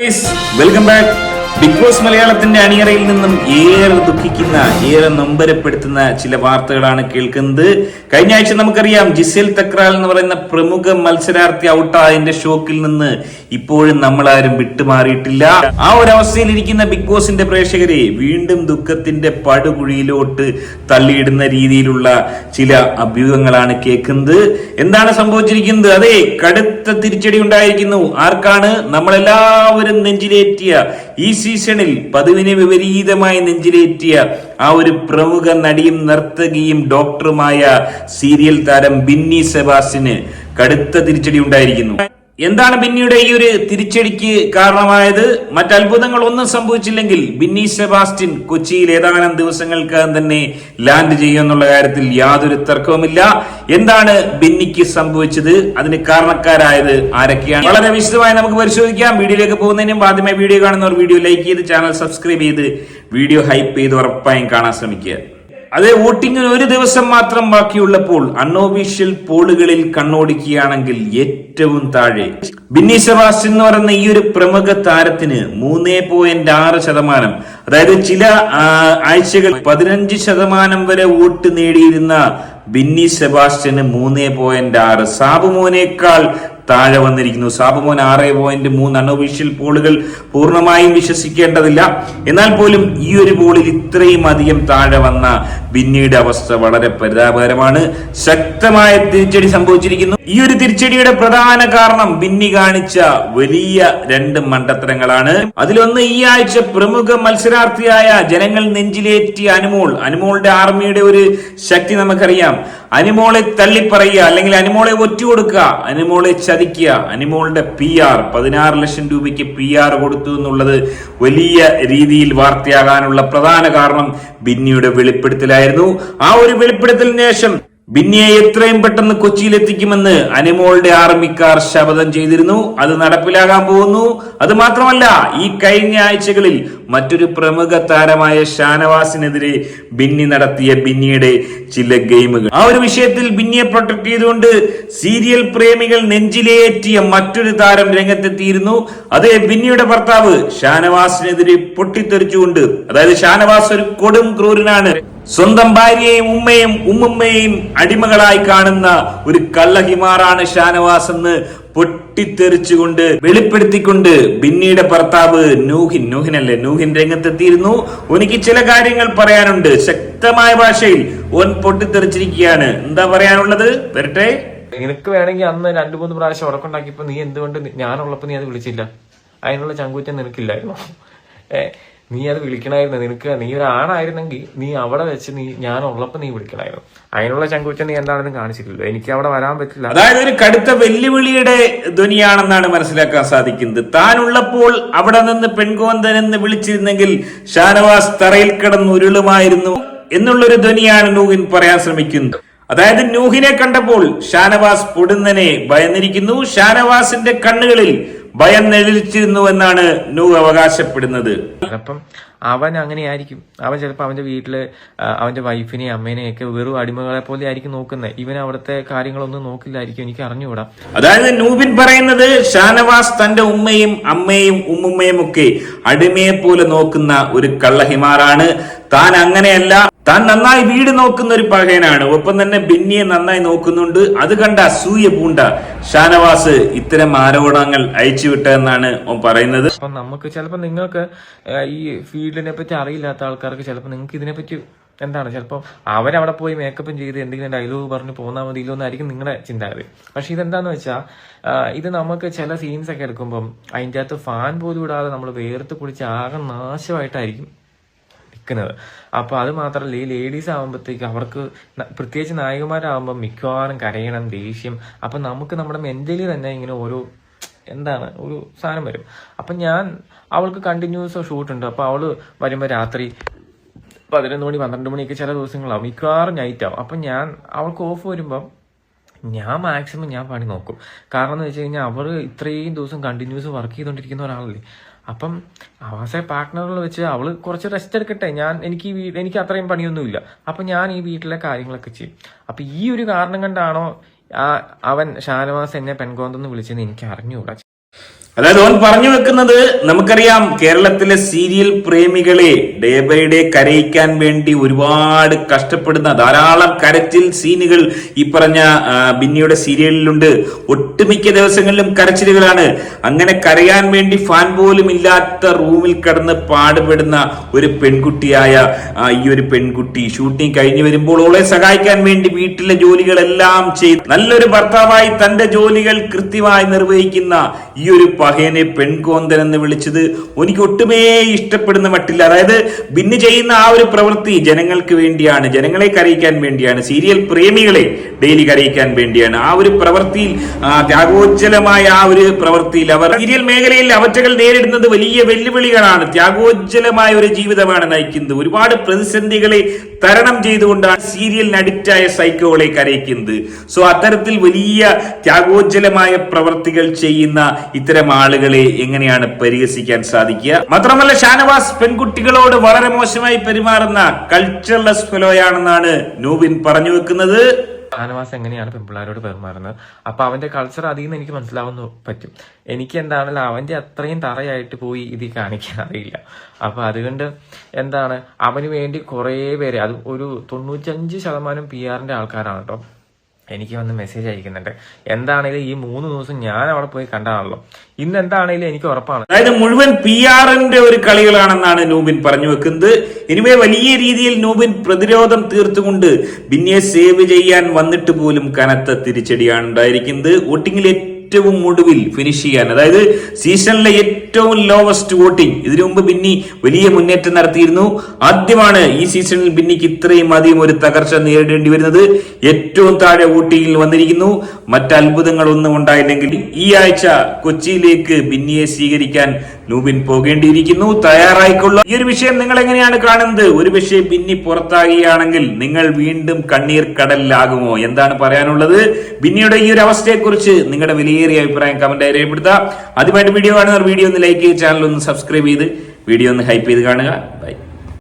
Welcome back. Big boss മലയാളത്തിന്റെ അണിയറയിൽ നിന്നും ഏറെ ദുഃഖിക്കുന്ന ഏറെ നൊമ്പരപ്പെടുത്തുന്ന ചില വാർത്തകളാണ് കേൾക്കുന്നത്. കഴിഞ്ഞ ആഴ്ച നമുക്കറിയാം ജിസേൽ തക്രാൽ എന്ന് പറയുന്ന പ്രമുഖ മത്സരാർത്ഥി ഔട്ടായതിന്റെ ഷോക്കിൽ നിന്ന് ഇപ്പോഴും നമ്മൾ ആരും വിട്ടുമാറിയിട്ടില്ല. ആ ഒരു അവസ്ഥയിൽ ഇരിക്കുന്ന ബിഗ് ബോസിന്റെ പ്രേക്ഷകരെ വീണ്ടും ദുഃഖത്തിന്റെ പടുകുഴിയിലോട്ട് തള്ളിയിടുന്ന രീതിയിലുള്ള ചില അഭ്യൂഹങ്ങളാണ് കേൾക്കുന്നത്. എന്താണ് സംഭവിച്ചിരിക്കുന്നത്? അതെ കടുത്ത തിരിച്ചടി ഉണ്ടായിരിക്കുന്നു. ആർക്കാണ്? നമ്മളെല്ലാവരും നെഞ്ചിലേറ്റിയ ഈ സീസണിൽ പതിവിന് വിപരീതമായി നെഞ്ചിലേറ്റിയ ആ ഒരു പ്രമുഖ നടിയും നർത്തകിയും ഡോക്ടറുമായ സീരിയൽ താരം ബിന്നി സെബാസിന് കടുത്ത തിരിച്ചടി ഉണ്ടായിരിക്കുന്നു. എന്താണ് ബിന്നിയുടെ ഈ ഒരു തിരിച്ചടിക്ക് കാരണമായത്? മറ്റത്ഭുതങ്ങൾ ഒന്നും സംഭവിച്ചില്ലെങ്കിൽ ബിന്നി സെബാസ്റ്റിൻ കൊച്ചിയിൽ ഏതാനും ദിവസങ്ങൾക്കകം തന്നെ ലാൻഡ് ചെയ്യുമെന്നുള്ള കാര്യത്തിൽ യാതൊരു തർക്കവുമില്ല. എന്താണ് ബിന്നിക്ക് സംഭവിച്ചത്? അതിന് കാരണക്കാരായത് ആരൊക്കെയാണ്? വളരെ വിശദമായി നമുക്ക് പരിശോധിക്കാം. വീഡിയോയിലേക്ക് പോകുന്നതിനും ആദ്യമായി വീഡിയോ കാണുന്നവർ വീഡിയോ ലൈക്ക് ചെയ്ത് ചാനൽ സബ്സ്ക്രൈബ് ചെയ്ത് വീഡിയോ ഹൈപ്പ് ചെയ്ത് ഉറപ്പായും കാണാൻ ശ്രമിക്കുക. അതെ വോട്ടിങ്ങിന് ഒരു ദിവസം മാത്രം ബാക്കിയുള്ളപ്പോൾ അൺഒഫീഷ്യൽ പോളുകളിൽ കണ്ണോടിക്കുകയാണെങ്കിൽ ഏറ്റവും താഴെ. ബിന്നി സെബാസ്റ്റ്യൻ എന്ന് പറയുന്ന ഈ ഒരു പ്രമുഖ താരത്തിന് മൂന്നേ പോയിന്റ് ആറ് ശതമാനം. അതായത് ചില ആഴ്ചകൾ പതിനഞ്ച് ശതമാനം വരെ വോട്ട് നേടിയിരുന്ന ബിന്നി സെബാസ്റ്റ്യന് മൂന്നേ പോയിന്റ് ആറ്. സാബുമോനേക്കാൾ താഴെ വന്നിരിക്കുന്നു. സാബുമോൻ ആറ് പോയിന്റ് മൂന്ന് അൺഒഫീഷ്യൽ പോളുകൾ പൂർണമായും വിശ്വസിക്കേണ്ടതില്ല. എന്നാൽ പോലും ഈ ഒരു പോളിൽ ഇത്രയും അധികം താഴെ വന്ന ബിന്നിയുടെ അവസ്ഥ വളരെ പരിതാപകരമാണ്. ശക്തമായ തിരിച്ചടി സംഭവിച്ചിരിക്കുന്നു. ഈ ഒരു തിരിച്ചടിയുടെ പ്രധാന കാരണം ബിന്നി കാണിച്ച വലിയ രണ്ട് മണ്ടത്തരങ്ങളാണ്. അതിലൊന്ന് ഈ ആഴ്ച പ്രമുഖ മത്സരാർത്ഥിയായ ജനങ്ങൾ നെഞ്ചിലേറ്റിയ അനുമോൾ. അനുമോളുടെ ആർമിയുടെ ഒരു ശക്തി നമുക്കറിയാം. അനുമോളെ തള്ളിപ്പറയുക അല്ലെങ്കിൽ അനുമോളെ ഒറ്റുകൊടുക്കുക അനുമോളെ ചതിക്കുക അനിമോളുടെ പി ആർ പതിനാറ് ലക്ഷം രൂപയ്ക്ക് പി ആർ കൊടുത്തു എന്നുള്ളത് വലിയ രീതിയിൽ വാർത്തയാകാനുള്ള പ്രധാന കാരണം ബിന്നിയുടെ വെളിപ്പെടുത്തലായിരുന്നു. ആ ഒരു വെളിപ്പെടുത്തലിന് ശേഷം ബിന്നിയെ എത്രയും പെട്ടെന്ന് കൊച്ചിയിൽ എത്തിക്കുമെന്ന് അനിമോളുടെ ആർമിക്കാർ ശപഥം ചെയ്തിരുന്നു. അത് നടപ്പിലാകാൻ പോകുന്നു. അത് മാത്രമല്ല ഈ കഴിഞ്ഞ ആഴ്ചകളിൽ മറ്റൊരു പ്രമുഖ താരമായ ഷാനവാസിനെതിരെ ബിന്നി നടത്തിയ ബിന്നിയുടെ ചില ഗെയിമുകൾ. ആ ഒരു വിഷയത്തിൽ ബിന്നിയെ പ്രൊട്ടക്ട് ചെയ്തുകൊണ്ട് സീരിയൽ പ്രേമികൾ നെഞ്ചിലേറ്റിയ മറ്റൊരു താരം രംഗത്തെത്തിയിരുന്നു. അതേ ബിന്നിയുടെ ഭർത്താവ് ഷാനവാസിനെതിരെ പൊട്ടിത്തെറിച്ചുകൊണ്ട് അതായത് ഷാനവാസ് ഒരു കൊടും ക്രൂരനാണ്. സ്വന്തം ഭാര്യയെയും ഉമ്മയും ഉമ്മുമ്മയെയും അടിമകളായി കാണുന്ന ഒരു കള്ളഹിമാറാണ് ഷാനവാസ് എന്ന് പൊട്ടിത്തെറിച്ചുകൊണ്ട് വെളിപ്പെടുത്തിക്കൊണ്ട് ബിന്നിയുടെ ഭർത്താവ് നൂഹിൻ നൂഹിനല്ലേ? നൂഹിൻ രംഗത്തെത്തിയിരുന്നു. എനിക്ക് ചില കാര്യങ്ങൾ പറയാനുണ്ട്. ശക്തമായ ഭാഷയിൽ ഓൻ പൊട്ടിത്തെറിച്ചിരിക്കുകയാണ്. എന്താ പറയാനുള്ളത്? വരട്ടെ. നിനക്ക് വേണമെങ്കിൽ അന്ന് രണ്ടു മൂന്ന് പ്രാവശ്യം ഉറക്കുണ്ടാക്കിയപ്പോ നീ എന്തുകൊണ്ട് ഞാനുള്ളപ്പോ നീ അത് വിളിച്ചില്ല? അതിനുള്ള ചങ്കൂറ്റം നിനക്കില്ലായിരുന്നു. ഏ നീ അത് വിളിക്കണമായിരുന്നു നിനക്ക് നീ ഒരു ആണായിരുന്നെങ്കിൽ നീ അവിടെ വെച്ച് നീ ഞാൻ ഉള്ളപ്പോ നീ വിളിക്കണമായിരുന്നു അതിനുള്ള ചങ്കൂറ്റം നീ എന്താണെന്ന് കാണിച്ചിട്ടില്ല എനിക്ക് അവിടെ വരാൻ പറ്റില്ല. അതായത് ഒരു കടുത്ത വെല്ലുവിളിയുടെ ധ്വനിയാണെന്നാണ് മനസ്സിലാക്കാൻ സാധിക്കുന്നത്. താനുള്ളപ്പോൾ അവിടെ നിന്ന് പെൺകോന്തൻ എന്ന് വിളിച്ചിരുന്നെങ്കിൽ ഷാനവാസ് തറയിൽ കിടന്ന് ഉരുളുമായിരുന്നു എന്നുള്ളൊരു ധ്വനിയാണ് നൂഹിൻ പറയാൻ ശ്രമിക്കുന്നത്. അതായത് നൂഹിനെ കണ്ടപ്പോൾ ഷാനവാസ് പൊടുന്നനെ ഭയന്നിരിക്കുന്നു. ഷാനവാസിന്റെ കണ്ണുകളിൽ ഭയം നെളിച്ചിരുന്നു എന്നാണ് നൂ അവകാശപ്പെടുന്നത്. അപ്പം അവൻ അങ്ങനെയായിരിക്കും. അവൻ ചിലപ്പോൾ അവന്റെ വീട്ടിൽ അവന്റെ വൈഫിനെയും അമ്മേനെയും ഒക്കെ വെറും അടിമകളെ പോലെ ആയിരിക്കും നോക്കുന്നത്. ഇവൻ അവിടുത്തെ കാര്യങ്ങളൊന്നും നോക്കില്ലായിരിക്കും. എനിക്ക് അറിഞ്ഞുകൂടാ. അതായത് നൂബിൻ പറയുന്നത് ഷാനവാസ് തന്റെ ഉമ്മയും അമ്മയും ഉമ്മുമ്മയും ഒക്കെ അടിമയെ പോലെ നോക്കുന്ന ഒരു കള്ളഹിമാറാണ്. താൻ അങ്ങനെയല്ല താൻ നന്നായി വീട് നോക്കുന്ന ഒരു പകയനാണ് ഒപ്പം തന്നെ ബിന്നിയെ നന്നായി നോക്കുന്നുണ്ട്. അത് കണ്ട അസൂയ പൂണ്ട ഷാനവാസ് ഇത്തരം ആരോപണങ്ങൾ അയച്ചുവിട്ടെന്നാണ് ഓൻ പറയുന്നത്. അപ്പം നമുക്ക് ചിലപ്പോൾ നിങ്ങൾക്ക് ഈ ഫീൽഡിനെ പറ്റി അറിയില്ലാത്ത ആൾക്കാർക്ക് ചിലപ്പോൾ നിങ്ങൾക്ക് ഇതിനെ പറ്റി എന്താണ്? ചിലപ്പോൾ അവരവിടെ പോയി മേക്കപ്പും ചെയ്ത് എന്തെങ്കിലും ഡയലോഗ് പറഞ്ഞ് പോന്നാൽ മതിയല്ലോ എന്നായിരിക്കും നിങ്ങളുടെ ചിന്താഗതി. പക്ഷെ ഇതെന്താന്ന് വെച്ചാൽ ഇത് നമുക്ക് ചില സീൻസ് ഒക്കെ എടുക്കുമ്പം അതിന്റെ അകത്ത് ഫാൻ പോലും ഇടാതെ നമ്മൾ വേർത്ത് കുളിച്ച് ആകെ നാശമായിട്ടായിരിക്കും നിൽക്കുന്നത്. അപ്പോൾ അത് മാത്രമല്ല ഈ ലേഡീസ് ആകുമ്പോഴത്തേക്ക് അവർക്ക് പ്രത്യേകിച്ച് നായികമാരാകുമ്പോൾ മിക്കവാറും കരയണം ദേഷ്യം. അപ്പം നമുക്ക് നമ്മുടെ മെന്റലി തന്നെ ഇങ്ങനെ ഓരോ എന്താണ് ഒരു സാധനം വരും. അപ്പം ഞാൻ അവൾക്ക് കണ്ടിന്യൂസ് ഷൂട്ട് ഉണ്ട്. അപ്പോൾ അവൾ വരുമ്പോൾ രാത്രി പതിനൊന്ന് മണി പന്ത്രണ്ട് മണിയൊക്കെ ചില ദിവസങ്ങളാവും. മിക്കവാറും നൈറ്റ് ആവും. അപ്പം ഞാൻ അവൾക്ക് ഓഫ് വരുമ്പം ഞാൻ മാക്സിമം ഞാൻ പണി നോക്കും. കാരണം എന്ന് വെച്ച് കഴിഞ്ഞാൽ അവർ ഇത്രയും ദിവസം കണ്ടിന്യൂസ് വർക്ക് ചെയ്തുകൊണ്ടിരിക്കുന്ന ഒരാളല്ലേ. അപ്പം ആവാസ പാർട്ട്ണറിൽ വെച്ച് അവൾ കുറച്ച് റെസ്റ്റ് എടുക്കട്ടെ. ഞാൻ എനിക്ക് എനിക്ക് അത്രയും പണിയൊന്നുമില്ല. അപ്പം ഞാൻ ഈ വീട്ടിലെ കാര്യങ്ങളൊക്കെ ചെയ്യും. അപ്പം ഈ ഒരു കാരണം കണ്ടാണോ അവൻ ഷാനവാസ് എന്നെ പെൺകോന്തെന്ന് വിളിച്ചെന്ന് എനിക്ക് അറിഞ്ഞുകൂടാ അതായത് ഓൻ പറഞ്ഞു വെക്കുന്നത് നമുക്കറിയാം കേരളത്തിലെ സീരിയൽ പ്രേമികളെ ഡേ ബൈ ഡേ കരയിക്കാൻ വേണ്ടി ഒരുപാട് കഷ്ടപ്പെടുന്ന ധാരാളം കരച്ചിൽ സീനുകൾ ഈ പറഞ്ഞ ബിന്നിയുടെ സീരിയലിലുണ്ട്. ഒട്ടുമിക്ക ദിവസങ്ങളിലും കരച്ചിലുകളാണ്. അങ്ങനെ കരയാൻ വേണ്ടി ഫാൻ പോലും ഇല്ലാത്ത റൂമിൽ കിടന്ന് പാടുപെടുന്ന ഒരു പെൺകുട്ടിയായ ഈ ഒരു പെൺകുട്ടി ഷൂട്ടിംഗ് കഴിഞ്ഞു വരുമ്പോൾ ഓളെ സഹായിക്കാൻ വേണ്ടി വീട്ടിലെ ജോലികളെല്ലാം ചെയ്ത് നല്ലൊരു ഭർത്താവായി തന്റെ ജോലികൾ കൃത്യമായി നിർവഹിക്കുന്ന ഈ ഒരു പഹയനെ പെൺകോന്തൻ എന്ന് വിളിച്ചത് എനിക്ക് ഒട്ടുമേ ഇഷ്ടപ്പെടുന്ന മട്ടില്ല. അതായത് ബിന്ന് ചെയ്യുന്ന ആ ഒരു പ്രവൃത്തി ജനങ്ങൾക്ക് വേണ്ടിയാണ് ജനങ്ങളെ കരയിക്കാൻ വേണ്ടിയാണ് സീരിയൽ പ്രേമികളെ ഡെയിലി കരയിക്കാൻ വേണ്ടിയാണ്. ആ ഒരു പ്രവൃത്തിയിൽ ത്യാഗോജ്ജലമായ ആ ഒരു പ്രവൃത്തിയിൽ അവർ സീരിയൽ മേഖലയിൽ അവറ്റകൾ നേരിടുന്നത് വലിയ വെല്ലുവിളികളാണ്. ത്യാഗോജ്ജലമായ ഒരു ജീവിതമാണ് നയിക്കുന്നത്. ഒരുപാട് പ്രതിസന്ധികളെ തരണം ചെയ്തുകൊണ്ടാണ് സീരിയൽ അഡിക്റ്റായ സൈക്കോകളെ കരയിക്കുന്നത്. സോ അത്തരത്തിൽ വലിയ ത്യാഗോജ്ജലമായ പ്രവൃത്തികൾ ചെയ്യുന്ന ഇത്തരം ആളുകളെ എങ്ങനെയാണ് പരിഹസിക്കാൻ സാധിക്കുക? മാത്രമല്ല ഷാനവാസ് പെൺകുട്ടികളോട് വളരെ മോശമായി പെരുമാറുന്ന കൾച്ചർലെസ് ഫെലോയാണെന്നാണ് നൂബിൻ പറഞ്ഞു വെക്കുന്നത്. ഷാനവാസ് എങ്ങനെയാണ് പെൺപിള്ളേരോട് പെരുമാറുന്നത്? അപ്പൊ അവന്റെ കൾച്ചർ അതിൽ നിന്ന് എനിക്ക് മനസ്സിലാവുന്ന പറ്റും. എനിക്ക് എന്താണല്ലോ അവന്റെ അത്രയും തറയായിട്ട് പോയി ഇത് കാണിക്കാൻ അറിയില്ല. അപ്പൊ അതുകൊണ്ട് എന്താണ് അവന് വേണ്ടി കുറേ പേര് അത് ഒരു തൊണ്ണൂറ്റഞ്ച് ശതമാനം പി ആറിന്റെ ആൾക്കാരാണ് കേട്ടോ. എനിക്ക് വന്ന് മെസ്സേജ് അയക്കുന്നുണ്ട്. എന്താണെങ്കിലും ഈ മൂന്ന് ദിവസം ഞാൻ അവിടെ പോയി കണ്ടാണല്ലോ ഇന്ന് എന്താണെങ്കിലും എനിക്ക് ഉറപ്പാണ്. അതായത് മുഴുവൻ പി ആറിന്റെ ഒരു കളികളാണെന്നാണ് നൂബിൻ പറഞ്ഞു വെക്കുന്നത്. ഇനിമേ വലിയ രീതിയിൽ നൂബിൻ പ്രതിരോധം തീർത്തുകൊണ്ട് ബിന്നിയെ സേവ് ചെയ്യാൻ വന്നിട്ട് പോലും കനത്ത തിരിച്ചടിയാണ് ഉണ്ടായിരിക്കുന്നത്. വോട്ടിംഗിൽ ഏറ്റവും ഒടുവിൽ ഫിനിഷ് ചെയ്യാൻ. അതായത് സീസണിലെ ഏറ്റവും ലോവസ്റ്റ് വോട്ടിംഗ് ഇതിനു മുമ്പ് ബിന്നി വലിയ മുന്നേറ്റം നടത്തിയിരുന്നു. ആദ്യമാണ് ഈ സീസണിൽ ബിന്നിക്ക് ഇത്രയും അധികം ഒരു തകർച്ച നേരിടേണ്ടി വരുന്നത്. ഏറ്റവും താഴെ വോട്ടിങ്ങിൽ വന്നിരിക്കുന്നു. മറ്റ് അത്ഭുതങ്ങളൊന്നും ഉണ്ടായില്ലെങ്കിൽ ഈ ആഴ്ച കൊച്ചിയിലേക്ക് ബിന്നിയെ സ്വീകരിക്കാൻ നൂബിൻ പോകേണ്ടിയിരിക്കുന്നു. തയ്യാറായിക്കൊള്ളു. ഈ ഒരു വിഷയം നിങ്ങൾ എങ്ങനെയാണ് കാണുന്നത്? ഒരു പക്ഷേ ബിന്നി പുറത്താകുകയാണെങ്കിൽ നിങ്ങൾ വീണ്ടും കണ്ണീർ കടലിലാകുമോ? എന്താണ് പറയാനുള്ളത്? ബിന്നിയുടെ ഈ ഒരു അവസ്ഥയെക്കുറിച്ച് നിങ്ങളുടെ വിലയേറിയ അഭിപ്രായം കമന്റായി രേഖപ്പെടുത്തുക. ആദ്യമായിട്ട് വീഡിയോ കാണുന്നവർ വീഡിയോ ഒന്ന് ലൈക്ക് ചെയ്ത് ചാനൽ ഒന്ന് സബ്സ്ക്രൈബ് ചെയ്ത് വീഡിയോ ഒന്ന് ഹൈപ്പ് ചെയ്ത് കാണുക. ബൈ